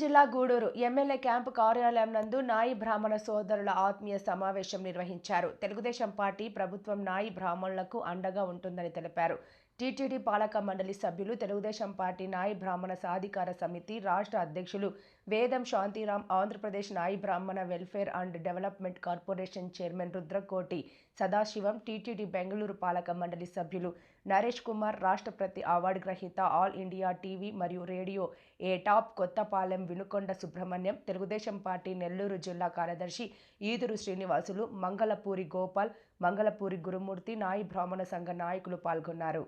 జిల్లా Gudur MLA camp కార్యాలయం నందు నాయి బ్రాహ్మణ సోదరుల ఆత్మీయ సమావేశం నిర్వహించారు. తెలుగుదేశం పార్టీ ప్రభుత్వం నాయి బ్రాహ్మణులకు అండగా ఉంటుందని తెలిపారు. టీటీడీ పాలక మండలి సభ్యులు తెలుగుదేశం పార్టీ నాయి బ్రాహ్మణ సాధికార సమితి రాష్ట్ర అధ్యక్షులు వేదం Shantiram Andhra Pradesh Nayi Brahmana welfare and development corporation chairman Rudrakoti Sadasivam TTD Bengaluru పాలక మండలి సభ్యులు నరేష్ కుమార్ రాష్ట్రపతి అవార్డు గ్రహీత ఆల్ ఇండియా టీవీ మరియు రేడియో ఏ టాప్ కొత్తపాలెం వినుకొండ సుబ్రహ్మణ్యం తెలుగుదేశం పార్టీ నెల్లూరు జిల్లా కార్యదర్శి ఈదురు శ్రీనివాసులు మంగళపూరి గోపాల్ మంగళపూరి గురుమూర్తి నాయి బ్రాహ్మణ సంఘ నాయకులు పాల్గొన్నారు.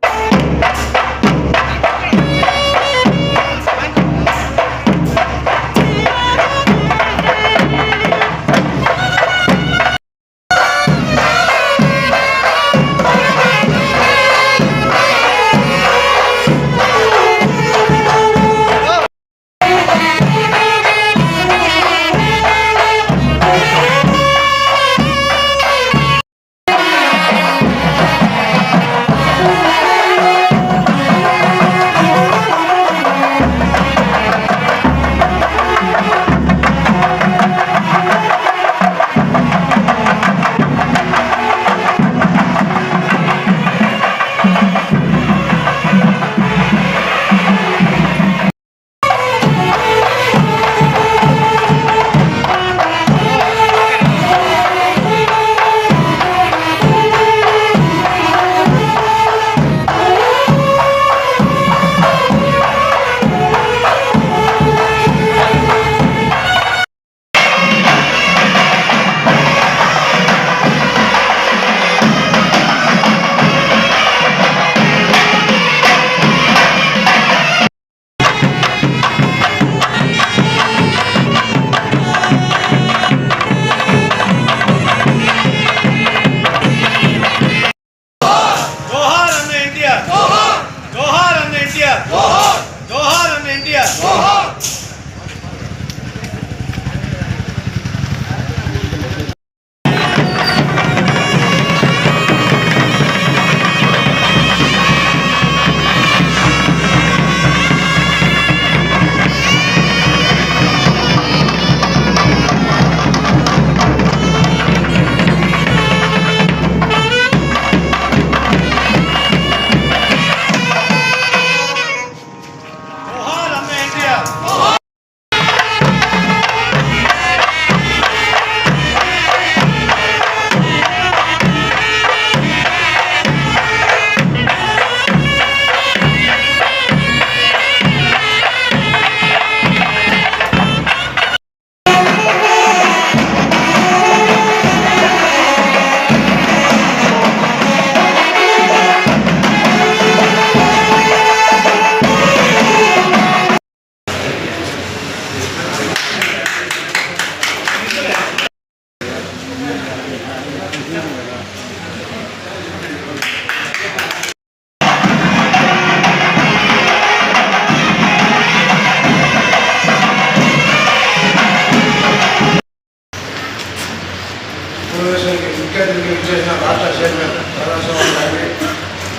సమావేశానికి ముఖ్య అతిథిగా ఇచ్చేసిన రాష్ట్ర చైర్మన్ సదాశివం గారిని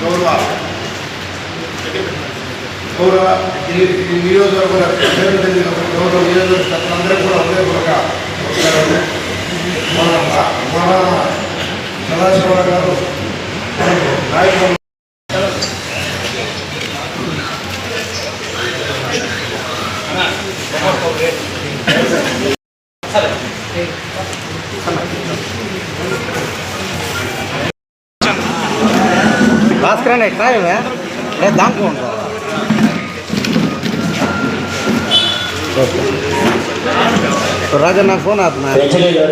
గౌరవ గౌరవ ఈ ఈ నియోజకవర్గ గౌరవ నియోజకవర్గ సభ్యులందరూ కూడా హృదయపూర్వక మన మన గారు నాయకులు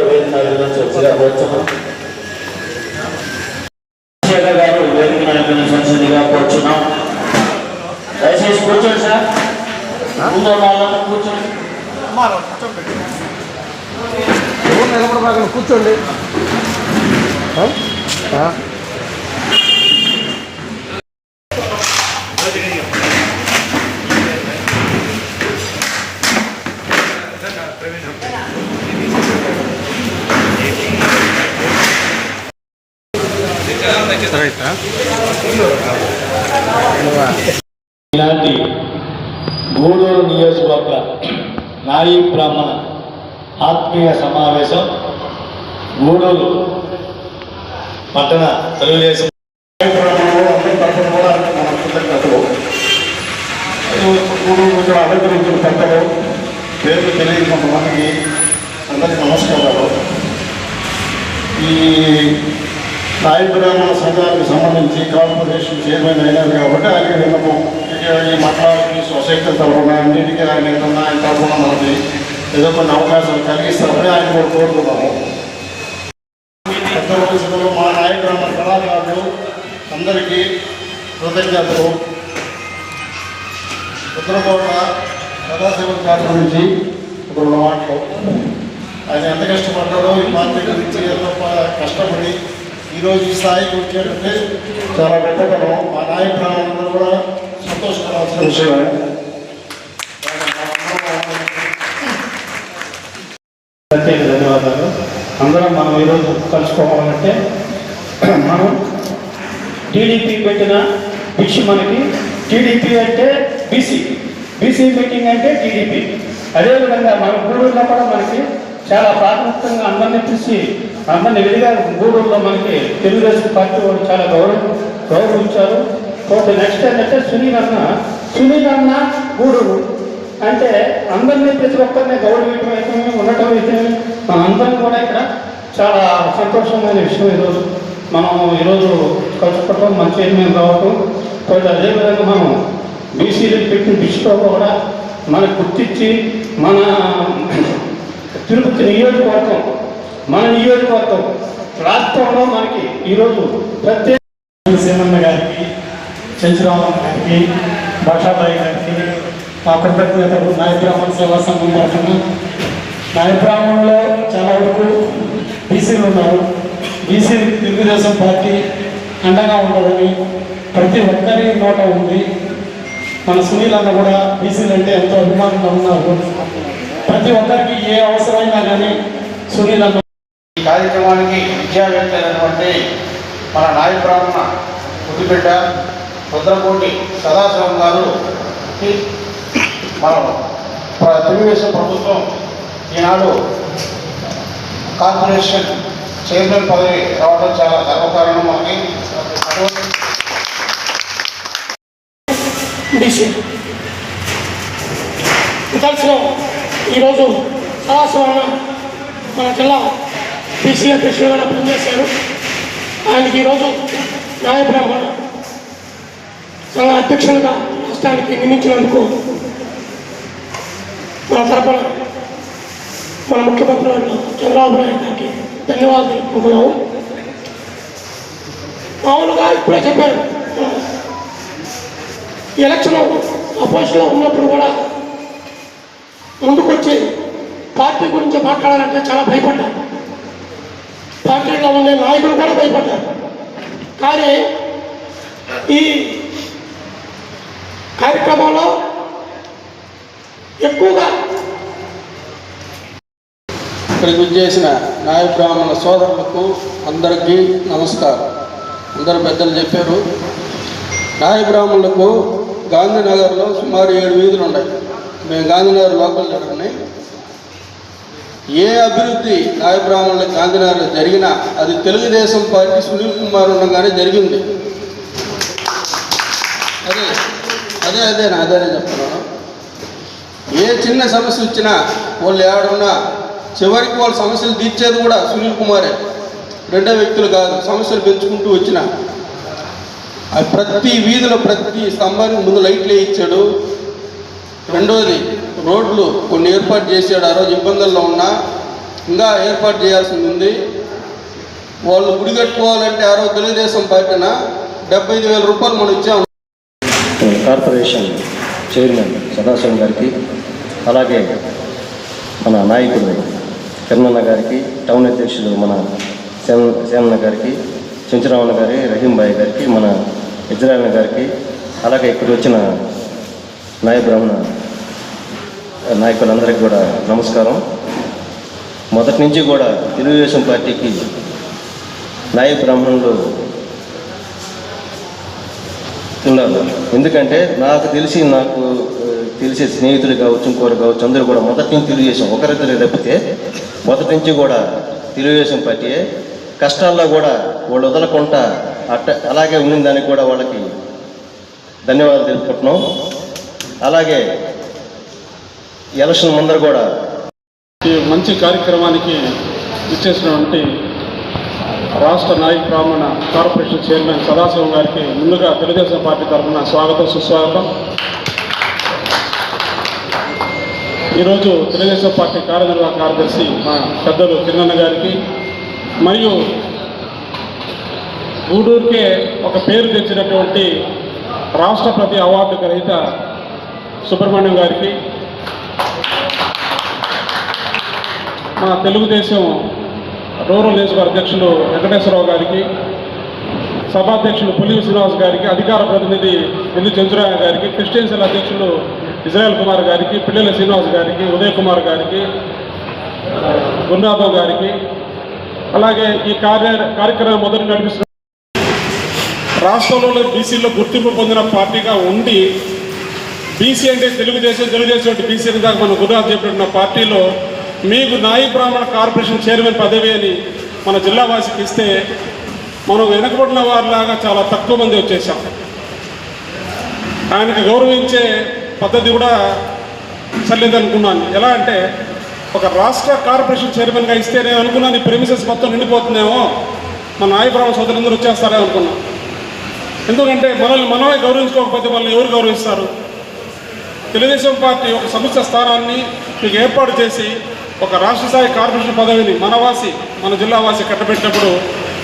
వేదిక మీద చర్చగా కూర్చున్నాం శేఖర్ గారు వేదిక నడిపిన సంసదిగా కూర్చున్నాం దయచేసి కూర్చోండి సార్ ముందు ఉన్న వాళ్ళందరూ కూర్చోండి నిలబడబాక కూర్చోండి. ఇలాంటి గూడూరు నియోజకవర్గ నాయి బ్రాహ్మణ ఆత్మీయ సమావేశం గూడూరు పట్టణ తెలుగుదేశం నాయి బ్రాహ్మణులు గూడూరు ఇక్కడ అలంకరించిన పెద్దలు పేర్లు తెలియని కొంతమందికి అందరికీ నమస్కారాలు. ఈ నాయి బ్రాహ్మణ సంఘానికి సంబంధించి కార్పొరేషన్ చైర్మన్ అయినారు కాబట్టి ఆయన విన్నపం. ఈ మఠాలకి సొసైటీ తరఫున అన్నింటికీ ఆయన ఆయన తరఫున మనకి ఏదో కొన్ని అవకాశాలు కలిగిస్తారని ఆయన కూడా కోరుకున్నాము. వయసులో మా నాయ బ్రాహ్మణ కళాకారులు అందరికీ కృతజ్ఞతలు. ఉత్తరకోట సదాశివ గారి గురించి ఒక రెండు మాటలు. ఆయన ఎంత కష్టపడ్డాడో ఈ పార్టీ గురించి ఎంతో కష్టపడి ఈరోజు ఈ స్థాయికి వచ్చేటంటే చాలా గొప్పతనం మా నాయ బ్రాహ్మణులందరూ కూడా సంతోషపడాల్సిన విషయమే ప్రత్యేక ధన్యవాదాలు అందరం మనం ఈరోజు కలుసుకోవాలంటే మనం టీడీపీ పెట్టిన పిచ్చి మనకి. టీడీపీ అంటే బీసీ. బీసీ మీటింగ్ అంటే టీడీపీ. అదేవిధంగా మన గూడూరులో కూడా మనకి చాలా ప్రాథమికంగా అందరినీ పిలిచి అందరినీ విడిగా గూడూరులో మనకి తెలుగుదేశం పార్టీ వాళ్ళు చాలా గౌరవం గౌరవించారు. కాబట్టి నెక్స్ట్ ఏంటంటే సునీల్ అన్న. సునీల్ అన్న గూడూరు. అంటే అందరినీ ప్రతి ఒక్కరిని గౌరవించడం అయితే ఉండటం అయితే మన అందరం కూడా ఇక్కడ చాలా సంతోషమైన విషయం ఈరోజు. మనం ఈరోజు కలుసుకోవటం మంచి చైర్మన్ రావటం కాబట్టి అదేవిధంగా మనం బీసీలకు పెట్టిన దృష్టిలో కూడా మనకు గుర్తించి మన తిరుపతి నియోజకవర్గం మన నియోజకవర్గం రాష్ట్రంలో మనకి ఈరోజు ప్రత్యేక సీమన్న గారికి చంచరామన్ గారికి భాషాబాయి గారికి మా కృతజ్ఞతలు. నాయబ్రాహ్మణ సేవా సంఘం తరఫున. నాయబ్రాహ్మణులో చాలా వరకు బీసీలు ఉన్నారు. బీసీ తెలుగుదేశం పార్టీ అండగా ఉండదని ప్రతి ఒక్కరి నోట ఉంది. మన సునీల్ అన్న కూడా బీసీలు అంటే ఎంతో అభిమానంగా ఉన్నారు. ప్రతి ఒక్కరికి ఏ అవసరమైనా కానీ సునీల్ అన్న ఈ కార్యక్రమానికి విద్యావేత్త అయినటువంటి మన నాయ బ్రాహ్మణ పుట్టిబిడ్డ రుద్రకోటి సదాశివం గారు మనం తెలుగుదేశం ప్రభుత్వం ఈనాడు కార్పొరేషన్ చైర్మన్ పదవి రావడం చాలా గర్వకారణం మనకి. అటువంటి దర్శనం ఈరోజు సదాశివన్న మన జిల్లా బీసీ అధ్యక్షులుగా పనిచేశారు. ఆయనకి ఈరోజు న్యాయ బ్రాహ్మణ సంఘ అధ్యక్షులుగా రాష్ట్రానికి నియమించినందుకు మన తరపున మన ముఖ్యమంత్రి చంద్రబాబు నాయుడు గారికి ధన్యవాదాలు తెలుపుకుంటున్నాము మామూలుగా ఇప్పుడే చెప్పారు ఎలక్షన్ అపోజిషన్లో ఉన్నప్పుడు కూడా ముందుకొచ్చి పార్టీ గురించి మాట్లాడాలంటే చాలా భయపడ్డారు పార్టీలో ఉండే నాయకులు కూడా భయపడ్డారు. కానీ ఈ కార్యక్రమంలో ఎక్కువగా ఇక్కడికి చేసిన నాయ బ్రాహ్మణ సోదరులకు అందరికీ నమస్కారం. అందరు పెద్దలు చెప్పారు. నాయ బ్రాహ్మణులకు గాంధీనగర్లో సుమారు ఏడు వీధులు ఉన్నాయి. మేము గాంధీనగర్ లోకల్ జరగని ఏ అభివృద్ధి నాయ బ్రాహ్మణులకు గాంధీనగర్లో జరిగినా అది తెలుగుదేశం పార్టీ సునీల్ కుమార్ ఉండగానే జరిగింది. అదే అదే అదే నా అదే చెప్తున్నాను. ఏ చిన్న సమస్య వచ్చినా వాళ్ళు ఎవడున్నా చివరికి వాళ్ళ సమస్యలు తీర్చేది కూడా సునీల్ కుమారే. రెండో వ్యక్తులు కాదు సమస్యలు పెంచుకుంటూ వచ్చిన. ప్రతి వీధిలో ప్రతి స్తంభానికి ముందు లైట్లు వేయించాడు. రెండోది రోడ్లు కొన్ని ఏర్పాటు చేశాడు. ఆ రోజు ఇబ్బందుల్లో ఉన్నా ఇంకా ఏర్పాటు చేయాల్సింది ఉంది. వాళ్ళు గుడి కట్టుకోవాలంటే ఆ రోజు తెలుగుదేశం పార్టీన డెబ్బై ఐదు వేల రూపాయలు మనం ఇచ్చాం కార్పొరేషన్ చైర్మన్ సదాశివం గారికి అలాగే మన నాయకుడు కరుణన్న గారికి టౌన్ అధ్యక్షులు మన శ్యామ సేనన్న గారికి చెంచురామన్న గారి రహీంబాయి గారికి మన ఇజ్రాయల్ గారికి అలాగే ఇక్కడ వచ్చిన నాయ బ్రాహ్మణ నాయకులందరికీ కూడా నమస్కారం. మొదటి నుంచి కూడా తెలుగుదేశం పార్టీకి నాయ బ్రాహ్మణులు ఉన్నారు ఎందుకంటే నాకు తెలిసి నాకు తెలిసే స్నేహితులు కావచ్చు ఇంకోరు కావచ్చు అందరూ కూడా మొదటి నుంచి తెలుగుదేశం ఒకరిద్దరు తప్పితే మొదటి నుంచి కూడా తెలుగుదేశం పార్టీయే కష్టాల్లో కూడా వాళ్ళు వదలకుండా అట్ట అలాగే ఉండిన దానికి కూడా వాళ్ళకి ధన్యవాదాలు తెలుపుకుంటున్నాం. అలాగే ఎలక్షన్ ముందర కూడా మంచి కార్యక్రమానికి ఇచ్చేసినటువంటి రాష్ట్ర నాయక బ్రాహ్మణ కార్పొరేషన్ చైర్మన్ సదాశివం గారికి ముందుగా తెలుగుదేశం పార్టీ తరఫున స్వాగతం సుస్వాగతం. ఈరోజు తెలుగుదేశం పార్టీ కార్యనిర్వాహక కార్యదర్శి మా పెద్దలు కిరణ్ గారికి మరియు గూడూరుకే ఒక పేరు తెచ్చినటువంటి రాష్ట్రపతి అవార్డు గ్రహీత సుబ్రహ్మణ్యం గారికి మా తెలుగుదేశం రూరల్ నియోజకవర్గ అధ్యక్షులు వెంకటేశ్వరరావు గారికి సభాధ్యక్షులు పులి శ్రీనివాస్ గారికి అధికార ప్రతినిధి ఇందు చంద్రరాయ గారికి క్రిస్టియన్ సెల్ అధ్యక్షులు ఇజ్రాయల్ కుమార్ గారికి పిల్లల శ్రీనివాస్ గారికి ఉదయ్ కుమార్ గారికి గురునాథం గారికి అలాగే ఈ కార్య కార్యక్రమం మొదటి నడిపిస్తున్న రాష్ట్రంలో బీసీలో గుర్తింపు పొందిన పార్టీగా ఉండి బీసీ అంటే తెలుగుదేశం తెలుగుదేశం బీసీ అని దాకా మన గుజరాత్ చెప్పిన పార్టీలో మీకు నాయి బ్రాహ్మణ కార్పొరేషన్ చైర్మన్ పదవి అని మన జిల్లా వాసికి ఇస్తే మనం వెనకబడిన వారిలాగా చాలా తక్కువ మంది వచ్చేసాం. ఆయనకు గౌరవించే పద్ధతి కూడా చల్లేదనుకున్నాను ఎలా అంటే ఒక రాష్ట్ర కార్పొరేషన్ చైర్మన్గా ఇస్తే నేను అనుకున్నాను ఈ ప్రెమిసెస్ మొత్తం నిండిపోతుందేమో మన నాయి బ్రాహ్మణ సోదరులందరూ వచ్చేస్తారే అనుకున్నాను ఎందుకంటే మనల్ని మనమే గౌరవించుకోకపోతే మనల్ని ఎవరు గౌరవిస్తారు? తెలుగుదేశం పార్టీ ఒక సంస్థ స్థానాన్ని మీకు ఏర్పాటు చేసి ఒక రాష్ట్ర స్థాయి కార్పొరేషన్ పదవిని మనవాసి మన జిల్లావాసి కట్టబెట్టినప్పుడు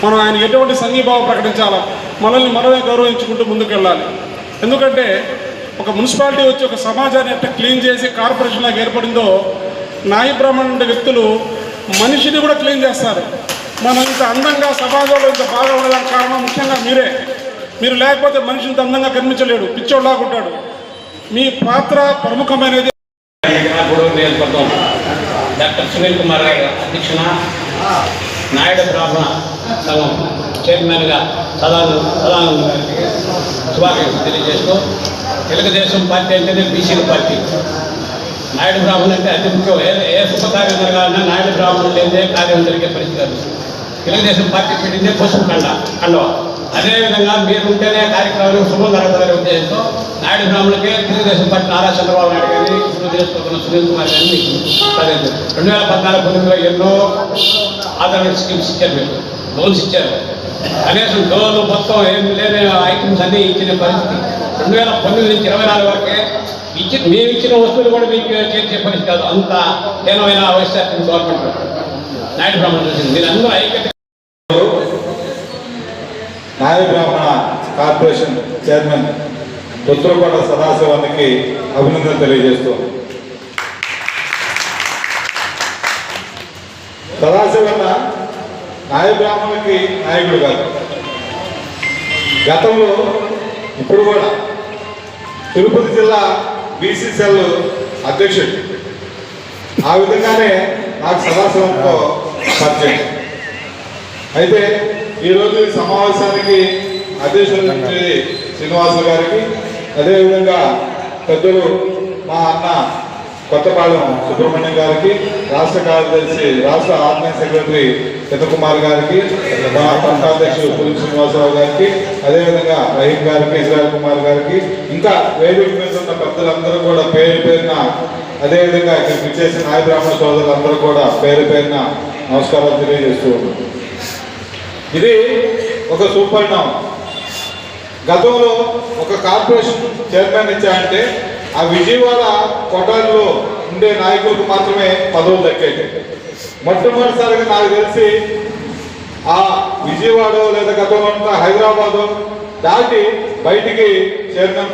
మనం ఆయన ఎటువంటి సంఘీభావం ప్రకటించాలా మనల్ని మనమే గౌరవించుకుంటూ ముందుకెళ్ళాలి. ఎందుకంటే ఒక మున్సిపాలిటీ వచ్చి ఒక సమాజాన్ని ఎట్లా క్లీన్ చేసి కార్పొరేషన్ లాగా ఏర్పడిందో నాయ బ్రాహ్మణ ఉండే వ్యక్తులు మనిషిని కూడా క్లీన్ చేస్తారు. మనం ఇంత అందంగా సమాజంలో ఇంత బాగా ఉండడానికి కారణం ముఖ్యంగా మీరే. మీరు లేకపోతే మనిషి ఇంత అందంగా కనిపించలేడు పిచ్చోళ్ళలాగుంటాడు మీ పాత్ర ప్రముఖమైనది. డాక్టర్ సునీల్ కుమార్ గారి అధ్యక్షణ నాయుడు బ్రాహ్మణ సంఘం చైర్మన్గా సదాను సదాను శుభాకాంక్షలు తెలియజేస్తూ తెలుగుదేశం పార్టీ అంటేనే బీసీల పార్టీ. నాయుడు బ్రాహ్మణులు అంటే అతి ముఖ్యం. ఏ ఏ శుభకార్యం జరగాలన్నా నాయుడు బ్రాహ్మణులు లేదే కార్యం జరిగే పరిస్థితి తెలుగుదేశం పార్టీ పెట్టిందే పసుపు కండ కండవ అదేవిధంగా మీరు ఉంటేనే కార్యక్రమాలు శుభం జరుగుతుందనే ఉద్దేశంతో నాయుడు బ్రాహ్మణులకే తెలుగుదేశం పార్టీ నారా చంద్రబాబు నాయుడు గారిని ఇప్పుడు చేసుకుంటున్న సునీల్ కుమార్ గారిని ప్రజెంట్ రెండు వేల పద్నాలుగు పంతొమ్మిదిలో ఎన్నో ఆదరణ స్కీమ్స్ ఇచ్చారు మీరు. లోన్స్ ఇచ్చారు. కనీసం లోన్లు మొత్తం ఏం లేని ఐటమ్స్ అన్నీ ఇచ్చిన పరిస్థితి. రెండు వేల పంతొమ్మిది నుంచి ఇరవై నాలుగు వరకే ఇచ్చి మేము ఇచ్చిన వస్తువులు కూడా మీకు చేర్చే పరిస్థితి కాదు. అంత హీనమైన వైఎస్ఆర్ గవర్నమెంట్. నాయుడు బ్రాహ్మణులు చూసింది. మీరు అందరూ ఐక్యత నాయ బ్రాహ్మణ కార్పొరేషన్ చైర్మన్ ఉత్తరకోట సదాశివానికి అభినందన తెలియజేస్తూ సదాశివన్న నాయ బ్రాహ్మణులకి నాయకుడు కాదు. గతంలో ఇప్పుడు కూడా తిరుపతి జిల్లా బీసీసీఎల్ అధ్యక్షుడు. ఆ విధంగానే నాకు సదాశివంతో పరిచయం. అయితే ఈరోజు ఈ సమావేశానికి అధ్యక్షులు నుంచి శ్రీనివాసులు గారికి. అదేవిధంగా పెద్దలు మా అన్న కొత్తపాలెం సుబ్రహ్మణ్యం గారికి రాష్ట్ర కార్యదర్శి రాష్ట్ర ఆర్మీ సెక్రటరీ చిత్తకుమార్ గారికి మా పట్టాధ్యక్షుడు పులి శ్రీనివాసరావు గారికి అదేవిధంగా రహీం గారికి ఇజ్రాయల్ కుమార్ గారికి ఇంకా వేదిక మీద ఉన్న పెద్దలందరూ కూడా పేరు పేరున అదేవిధంగా ఇక్కడికి విచ్చేసిన నాయ బ్రాహ్మణ సోదరులందరూ కూడా పేరు పేరున నమస్కారాలు తెలియజేస్తూ ఉన్నాం. ఇది ఒక సుపరిణామం గతంలో ఒక కార్పొరేషన్ చైర్మన్ ఇచ్చాయంటే ఆ విజయవాడ కొటారిలో ఉండే నాయకులకు మాత్రమే పదవులు దక్కేది మొట్టమొదటిసారిగా నాకు తెలిసి ఆ విజయవాడ లేదా గతంలో ఉన్న హైదరాబాదు దాటి బయటికి చైర్మన్